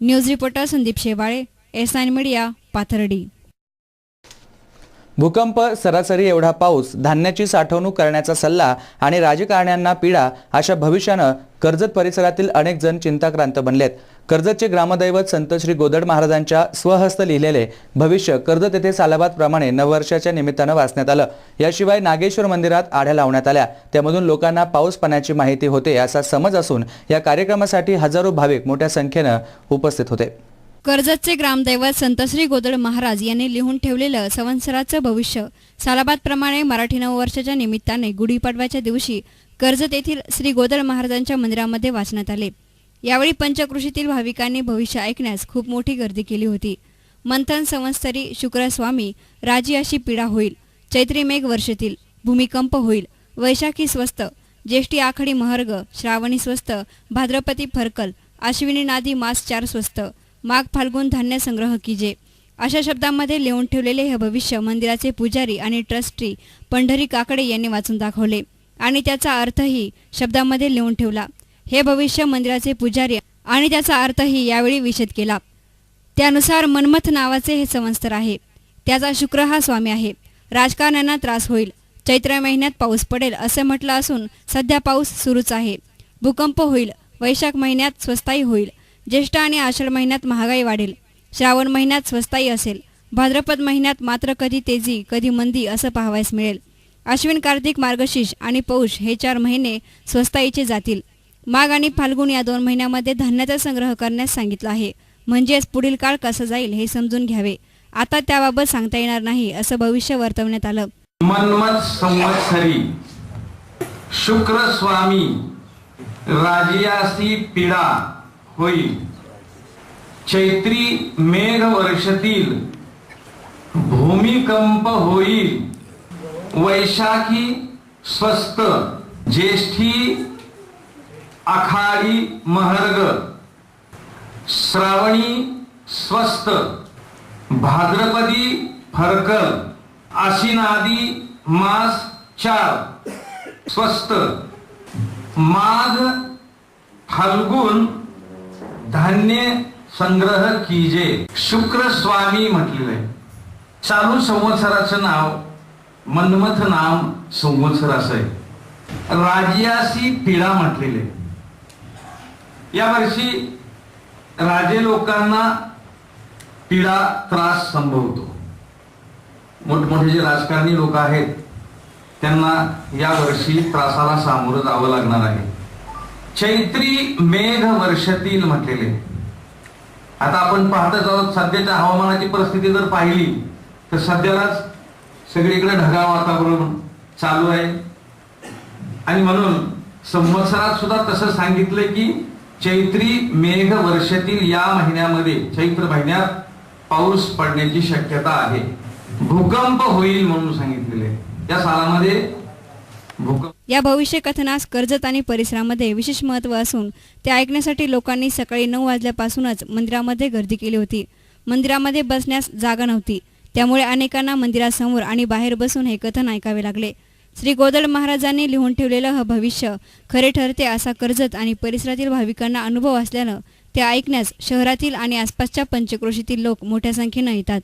News reporter Sandeep Shewale S nine media Pathardi. भूकंप सरासरी एवढा पाऊस धान्याची साठवणूक करण्याचा सल्ला आणि राजकारण्यांना पीडा अशा भविष्यानं कर्जत परिसरातील अनेक जण चिंताक्रांत बनलेत. कर्जतचे ग्रामदैवत संत श्री गोदड महाराजांच्या स्वहस्त लिहिलेले भविष्य कर्जत येथे सालाबादप्रमाणे नववर्षाच्या निमित्तानं वाचण्यात आलं. याशिवाय नागेश्वर मंदिरात आढ्या लावण्यात आल्या. त्यामधून लोकांना पाऊस पाण्याची माहिती होते असा समज असून या कार्यक्रमासाठी हजारो भाविक मोठ्या संख्येनं उपस्थित होते. कर्जतचे ग्रामदैवत संतश्री गोदड महाराज यांनी लिहून ठेवलेलं संवत्सराचं भविष्य. सालाबादप्रमाणे मराठी नववर्षाच्या निमित्ताने गुढीपाडव्याच्या दिवशी कर्जत येथील श्री गोदड महाराजांच्या मंदिरामध्ये वाचण्यात आले. यावेळी पंचकृषीतील भाविकांनी भविष्य ऐकण्यास खूप मोठी गर्दी केली होती. मंथन संवत्सरी शुक्रस्वामी राजी अशी पीडा होईल. चैत्री मेघ वर्षेतील भूमिकंप होईल. वैशाखी स्वस्त ज्येष्ठी आखडी महर्ग श्रावणी स्वस्त भाद्रपती फरकल. अश्विनी नादी मास चार स्वस्त माघ फाल्गुन धान्य संग्रह कीजे. अशा शब्दांमध्ये लिहून ठेवलेले हे भविष्य मंदिराचे पुजारी आणि ट्रस्टी पंढरी काकडे यांनी वाचून दाखवले. आणि त्याचा अर्थही शब्दामध्ये लिहून ठेवला. हे भविष्य मंदिराचे पुजारी आणि त्याचा अर्थही यावेळी विषद केला. त्यानुसार मनमथ नावाचे हे संवत्सर आहे. त्याचा शुक्र हा स्वामी आहे. राजकारण्यांना त्रास होईल. चैत्र महिन्यात पाऊस पडेल असं म्हटलं असून सध्या पाऊस सुरूच आहे. भूकंप होईल. वैशाख महिन्यात स्वस्ताई होईल. ज्येष्ठ आणि आषाढ महिन्यात महागाई वाढेल. श्रावण महिन्यात स्वस्ताई असेल. भाद्रपद महिन्यात मात्र कधी तेजी कधी मंदी असं पाहावयास मिळेल. अश्विन कार्तिक मार्गशीर्ष आणि पौष हे चार महिने स्वस्ताईचे जातील. माघ आणि फाल्गुन या दोन महिन्यामध्ये धान्याचा संग्रह करण्यास सांगितलं आहे. म्हणजेच पुढील काळ कसा जाईल हे समजून घ्यावे. आता त्याबाबत सांगता येणार नाही असं भविष्य वर्तवण्यात आलं. मनमत संवत्सरी शुक्र स्वामी. राजियासी पीडा. होईल. चैत्री मेघ वर्षतील भूमिकंप होईल. वैशाखी स्वस्त ज्येष्ठी आखाडी महर्ग. श्रावणी स्वस्त भाद्रपदी फरकल. आशिनादी मास चार स्वस्त. माघ फाल्गुन धान्य संग्रह कीजे. शुक्र स्वामी म्हटलेलं आहे चालू संवत्सराचं नाव मन्मथ नाम संवत्सर असं आहे. राजियासी पिढा म्हटलेले या वर्षी राजे लोकांना पीडा त्रास संभवतो. मोठमोठे जे राजकारणी लोक आहेत त्यांना या वर्षी त्रासाला सामोरं जावं लागणार आहे. चैत्री मेघ वर्षातील म्हटलेले. आता आपण पाहतच आहोत सध्याच्या हवामानाची परिस्थिती जर पाहिली तर सध्यालाच सगळीकडे ढगाळ वातावरण चालू आहे. आणि म्हणून संवत्सरात सुद्धा तसं सांगितलंय की चैत्री मेघ वर्षातील या महिन्यामध्ये चैत्र महिन्यात पाऊस पडण्याची शक्यता आहे. भूकंप होईल म्हणून सांगितलेले. या सालामध्ये भूकंप या भविष्य कथनास कर्जत आणि परिसरामध्ये विशेष महत्त्व असून ते ऐकण्यासाठी लोकांनी सकाळी नऊ वाजल्यापासूनच मंदिरामध्ये गर्दी केली होती. मंदिरामध्ये बसण्यास जागा नव्हती. त्यामुळे अनेकांना मंदिरासमोर आणि बाहेर बसून हे कथन ऐकावे लागले. श्री गोदळ महाराजांनी लिहून ठेवलेलं हे भविष्य खरे ठरते असा कर्जत आणि परिसरातील भाविकांना अनुभव असल्यानं ते ऐकण्यास शहरातील आणि आसपासच्या पंचक्रोशीतील लोक मोठ्या संख्येनं येतात.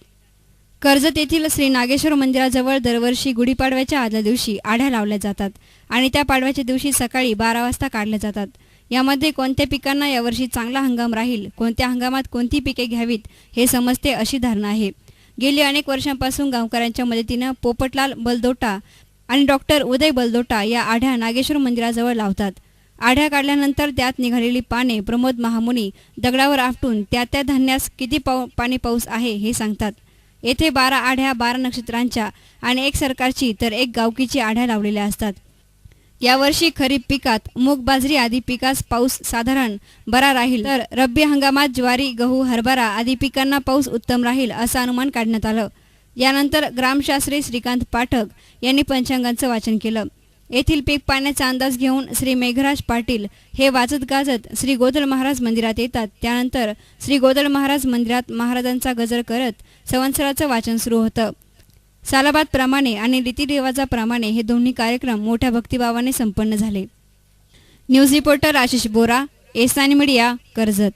कर्जत येथील श्री नागेश्वर मंदिराजवळ दरवर्षी गुढीपाडव्याच्या आदल्या दिवशी आढ्या लावल्या जातात आणि त्या पाडव्याच्या दिवशी सकाळी बारा वाजता काढल्या जातात. यामध्ये कोणत्या पिकांना यावर्षी चांगला हंगाम राहील कोणत्या हंगामात कोणती पिके घ्यावीत हे समजते अशी धारणा आहे. गेली अनेक वर्षांपासून गावकऱ्यांच्या मदतीनं पोपटलाल बलदोटा आणि डॉक्टर उदय बलदोटा या आढ्या नागेश्वर मंदिराजवळ लावतात. आढ्या काढल्यानंतर त्यात निघालेली पाने प्रमोद महामुनी दगडावर आपटून त्या त्या धान्यास किती पाऊ पाणी पाऊस आहे हे सांगतात. येथे बारा आढ्या बारा नक्षत्रांच्या आणि एक सरकारची तर एक गावकीची आढ्या लावलेल्या असतात. यावर्षी खरीप पिकात मूग बाजरी आदी पिकास पाऊस साधारण बरा राहील. तर रब्बी हंगामात ज्वारी गहू हरभरा आदी पिकांना पाऊस उत्तम राहील असं अनुमान काढण्यात आलं. यानंतर ग्रामशास्त्री श्रीकांत पाठक यांनी पंचांगांचं वाचन केलं. येथील पीक पाण्याचा अंदाज घेऊन श्री मेघराज पाटील हे वाजत गाजत श्री गोदल महाराज मंदिरात येतात. त्यानंतर श्री गोदल महाराज मंदिरात महाराजांचा गजर करत संवत्सराचं वाचन सुरू होतं. सालाबादप्रमाणे आणि रीतिरिवाजाप्रमाणे हे दोन्ही कार्यक्रम मोठ्या भक्तिभावाने संपन्न झाले. News reporter Ashish Bora एसानी media Karjat.